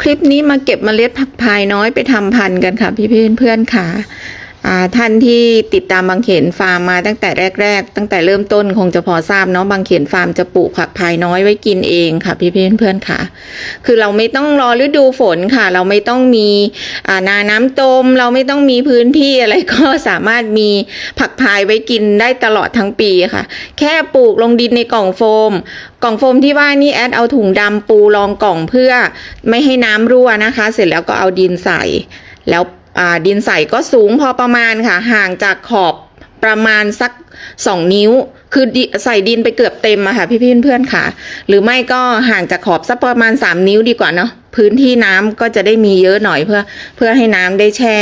คลิปนี้มาเก็บเมล็ดผักพายน้อยไปทำพันธุ์กันค่ะพี่เพื่อนเพื่อนๆค่ะ ท่านที่ติดตามบางเขนฟาร์มมาตั้งแต่แรก ๆ ตั้งแต่เริ่มต้นคงจะพอทราบเนาะบางเขนฟาร์มจะปลูกผักพายน้อยไว้กินเองค่ะพี่เพื่อนๆค่ะ คือเราไม่ต้องรอฤดูฝนค่ะ เราไม่ต้องมีนาน้ำตมเราไม่ต้องมีพื้นที่อะไรก็สามารถมีผักพายไว้กินได้ตลอดทั้งปีค่ะ แค่ปลูกลงดินในกล่องโฟม กล่องโฟมที่ว่านี่แอดเอาถุงดำปูรองกล่องเพื่อไม่ให้น้ำรั่วนะคะ เสร็จแล้วก็เอาดินใส่แล้ว ดินใส่ก็สูงพอประมาณค่ะ ห่างจากขอบประมาณสักสองนิ้ว คือใส่ดินไปเกือบเต็มอะค่ะ พี่พี่เพื่อนๆค่ะ หรือไม่ก็ห่างจากขอบสักประมาณสามนิ้วดีกว่าเนาะ พื้นที่น้ำก็จะได้มีเยอะหน่อยเพื่อเพื่อให้น้ำได้แช่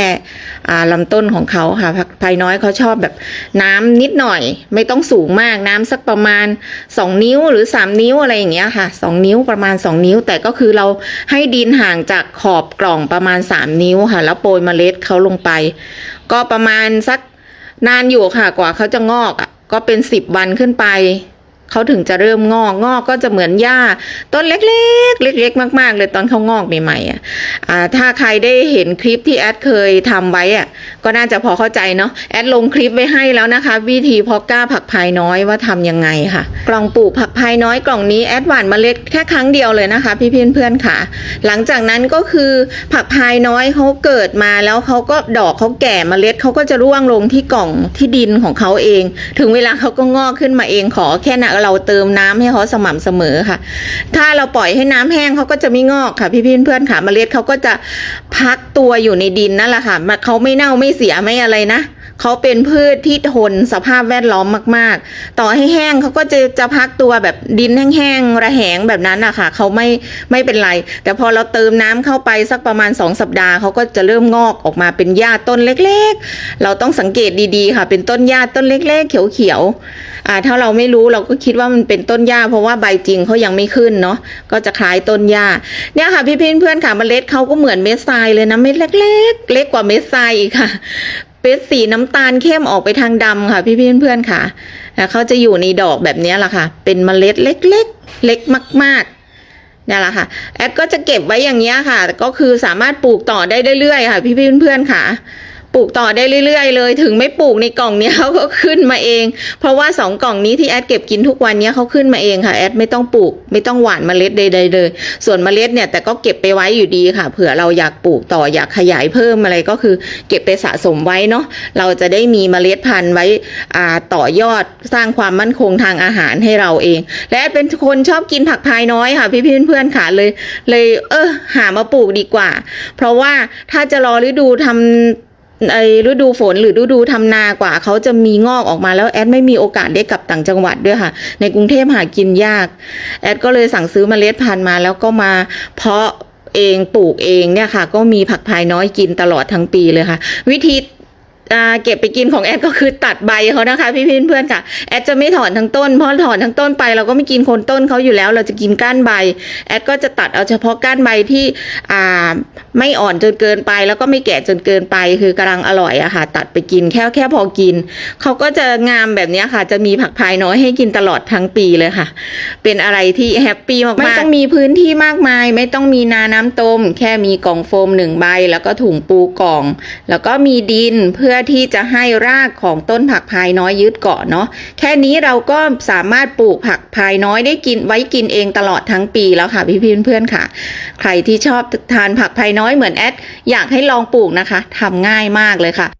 อ่าลำต้นของเขาค่ะผักภายน้อยเขาชอบแบบน้ำนิดหน่อย ไม่ต้องสูงมากน้ำสักประมาณ 2 นิ้วหรือ 3 นิ้วอะไรอย่างเงี้ยค่ะ 2 นิ้วประมาณ 2 นิ้ว แต่ก็คือเราให้ดินห่างจากขอบกล่องประมาณ 3 นิ้วค่ะ แล้วโปรยเมล็ดเขาลงไป ก็ประมาณสักนานอยู่ค่ะกว่าเขาจะงอกอะก็เป็น 10 วันขึ้นไป เขาถึงจะเริ่มงอกงอกก็จะเหมือนหญ้าต้นเล็กๆ เล็ก ๆ มาก ๆ เลยตอนเขางอกใหม่ๆอะถ้าใครได้เห็นคลิปที่แอดเคยทำไว้อะ ก็น่าจะพอเข้าใจเนาะแอดลงคลิปไว้ให้แล้วนะคะ วิธีเพาะกล้าผักพายน้อยว่าทำยังไงค่ะ กล่องปลูกผักพายน้อยกล่องนี้แอดหว่านเมล็ดแค่ครั้งเดียวเลยนะคะ พี่เพื่อนเพื่อนๆค่ะ หลังจากนั้นก็คือผักพายน้อยเขาเกิดมาแล้วเขาก็ดอกเขาแก่เมล็ดเขาก็จะร่วงลงที่กล่องที่ดินของเขาเอง ถึงเวลาเขาก็งอกขึ้นมาเองขอแค่นะเราเติมน้ำให้เขาสม่ำเสมอค่ะ ถ้าเราปล่อยให้น้ำแห้งเขาก็จะไม่งอกค่ะ พี่เพื่อนๆค่ะเมล็ดเขาก็จะพักตัวอยู่ในดินนั่นแหละค่ะมันเขาไม่เน่าไม่เสียไม่อะไรนะ เขาเป็นพืชที่ทนสภาพแวดล้อมมาก ๆ ต่อให้แห้งเขาก็จะจะพักตัวแบบดินแห้งๆระแหงแบบนั้นอะค่ะเขาไม่ไม่เป็นไร แต่พอเราเติมน้ำเข้าไปสักประมาณ 2 สัปดาห์เขาก็จะเริ่มงอกออกมาเป็นหญ้าต้นเล็ก ๆ เราต้องสังเกตดีๆค่ะ เป็นต้นหญ้าต้นเล็ก ๆ เขียวๆอ่าถ้าเราไม่รู้เราก็คิดว่ามันเป็นต้นหญ้าเพราะว่าใบจริงเขายังไม่ขึ้นเนาะก็จะคล้ายต้นหญ้าเนี่ยค่ะพี่เพื่อนเพื่อนๆค่ะเมล็ดเขาก็เหมือนเม็ดทรายเลยนะเม็ดเล็ก ๆ เล็กกว่าเม็ดทรายอีกค่ะ เป็นสีน้ำตาลเข้มออกไปทางดำค่ะพี่พี่เพื่อนๆค่ะแล้วเขาจะอยู่ในดอกแบบนี้แหละค่ะ เป็นเมล็ดเล็กๆ เล็กมากๆนี่แหละค่ะ แอดก็จะเก็บไว้อย่างนี้ค่ะ ก็คือสามารถปลูกต่อได้เรื่อยๆค่ะ พี่พี่เพื่อนๆค่ะ ปลูกต่อได้เรื่อยๆ เลย ถึงไม่ปลูกในกล่องเนี้ยเขาก็ขึ้นมาเอง เพราะว่าสองกล่องนี้ที่แอดเก็บกินทุกวันเนี้ยเขาขึ้นมาเองค่ะแอดไม่ต้องปลูกไม่ต้องหว่านเมล็ดใดๆเลย ส่วนเมล็ดเนี่ยแต่ก็เก็บไปไว้อยู่ดีค่ะ เผื่อเราอยากปลูกต่ออยากขยายเพิ่มอะไรก็คือ เก็บไปสะสมไว้เนาะเราจะได้มีเมล็ดพันธุ์ไว้อ่าต่อยอดสร้างความมั่นคงทางอาหารให้เราเอง และแอดเป็นคนชอบกินผักพายน้อยค่ะพี่ๆเพื่อนๆค่ะเลย เลย เออหามาปลูกดีกว่า เพราะว่าถ้าจะรอฤดูทำ ไอฤดูฝนหรือฤดูทำนากว่าเขาจะมีงอกออกมาแล้วแอดไม่มีโอกาสได้กลับต่างจังหวัดด้วยค่ะ ในกรุงเทพหากินยาก แอดก็เลยสั่งซื้อเมล็ดพันธุ์มาแล้วก็มาเพาะเองปลูกเองเนี่ยค่ะ ก็มีผักพายน้อยกินตลอดทั้งปีเลยค่ะ วิธี เก็บไปกินของแอดก็คือตัดใบเขานะคะพี่พี่เพื่อนๆค่ะแอดจะไม่ถอนทั้งต้นเพราะถอนทั้งต้นไปเราก็ไม่กินโคนต้นเขาอยู่แล้ว เราจะกินก้านใบแอดก็จะตัดเอาเฉพาะก้านใบที่ไม่อ่อนจนเกินไป แล้วก็ไม่แก่จนเกินไป คือกำลังอร่อยอะค่ะ ตัดไปกินแค่แค่พอกินเขาก็จะงามแบบนี้ค่ะ จะมีผักพายน้อยให้กินตลอดทั้งปีเลยค่ะ เป็นอะไรที่แฮปปี้มากไม่ต้องมีพื้นที่มากมาย ไม่ต้องมีนาน้ำต้ม แค่มีกล่องโฟมหนึ่งใบ แล้วก็ถุงปูกล่อง แล้วก็มีดินเพื่อที่จะให้รากของต้นผักพายน้อยยึดเกาะเนาะแค่นี้เราก็สามารถปลูกผักพายน้อยได้กินไว้กินเองตลอดทั้งปีแล้วค่ะพี่เพื่อนๆค่ะ ใครที่ชอบทานผักพายน้อยเหมือนแอดอยากให้ลองปลูกนะคะทำง่ายมากเลยค่ะ